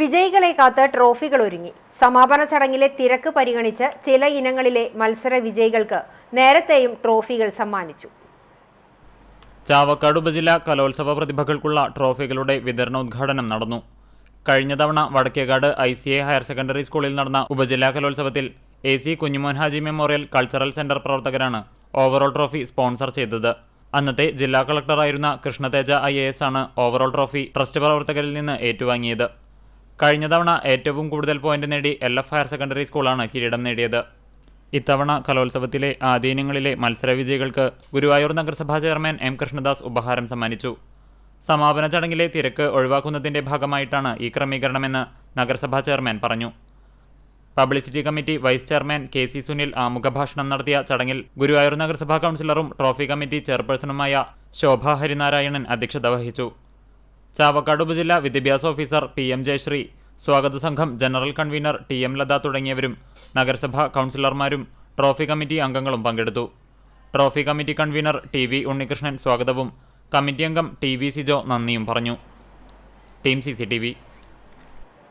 വിജയികളെ കാത്ത് ട്രോഫികൾ ഒരുങ്ങി. സമാപന ചടങ്ങിലെ തിരക്ക് പരിഗണിച്ച് ചില ഇനങ്ങളിലെ മത്സര വിജയികൾക്ക് നേരത്തെയും ട്രോഫികൾ സമ്മാനിച്ചു. ചാവക്കാട് ഉപജില്ല കലോത്സവ പ്രതിഭകൾക്കുള്ള ട്രോഫികളുടെ വിതരണോദ്ഘാടനം നടന്നു. കഴിഞ്ഞ തവണ Vadakkekad I C A higher secondary സ്കൂളിൽ നടന്ന ഉപജില്ലാ കലോത്സവത്തിൽ A C Kunjumon Haji memorial cultural centre പ്രവർത്തകരാണ് ഓവറോൾ ട്രോഫി സ്പോൺസർ ചെയ്തത്. അന്നത്തെ ജില്ലാ കളക്ടറായിരുന്ന കൃഷ്ണതേജ ഐ എ എസ് ആണ് ഓവറോൾ ട്രോഫി ട്രസ്റ്റ് പ്രവർത്തകരിൽ നിന്ന് ഏറ്റുവാങ്ങിയത്. കഴിഞ്ഞ തവണ ഏറ്റവും കൂടുതൽ പോയിന്റ് നേടി എൽ എഫ് ഹയർ സെക്കൻഡറി സ്കൂളാണ് കിരീടം നേടിയത്. ഇത്തവണ കലോത്സവത്തിലെ ആദ്യ ഇനങ്ങളിലെ മത്സര വിജയികൾക്ക് ഗുരുവായൂർ നഗരസഭാ ചെയർമാൻ എം കൃഷ്ണദാസ് ഉപഹാരം സമ്മാനിച്ചു. സമാപന ചടങ്ങിലെ തിരക്ക് ഒഴിവാക്കുന്നതിന്റെ ഭാഗമായിട്ടാണ് ഈ ക്രമീകരണമെന്ന് നഗരസഭാ ചെയർമാൻ പറഞ്ഞു. Publicity committee vice chairman K C Sunil ആമുഖഭാഷണം നടത്തിയ ചടങ്ങിൽ ഗുരുവായൂർ നഗരസഭാ കൗൺസിലറും ട്രോഫി കമ്മിറ്റി ചെയർപേഴ്സണുമായ ശോഭാ ഹരിനാരായണൻ അധ്യക്ഷത വഹിച്ചു. ചാവക്കാട് ഉപജില്ല വിദ്യാഭ്യാസ ഓഫീസർ പി എം ജയശ്രീ സ്വാഗത സംഘം general convener T M Latha തുടങ്ങിയവരും നഗരസഭാ കൗൺസിലർമാരും ട്രോഫി കമ്മിറ്റി അംഗങ്ങളും പങ്കെടുത്തു. Trophy committee convener T V Unnikrishnan സ്വാഗതവും കമ്മിറ്റി അംഗം ടി വി സിജോ നന്ദിയും പറഞ്ഞു. Team C C T V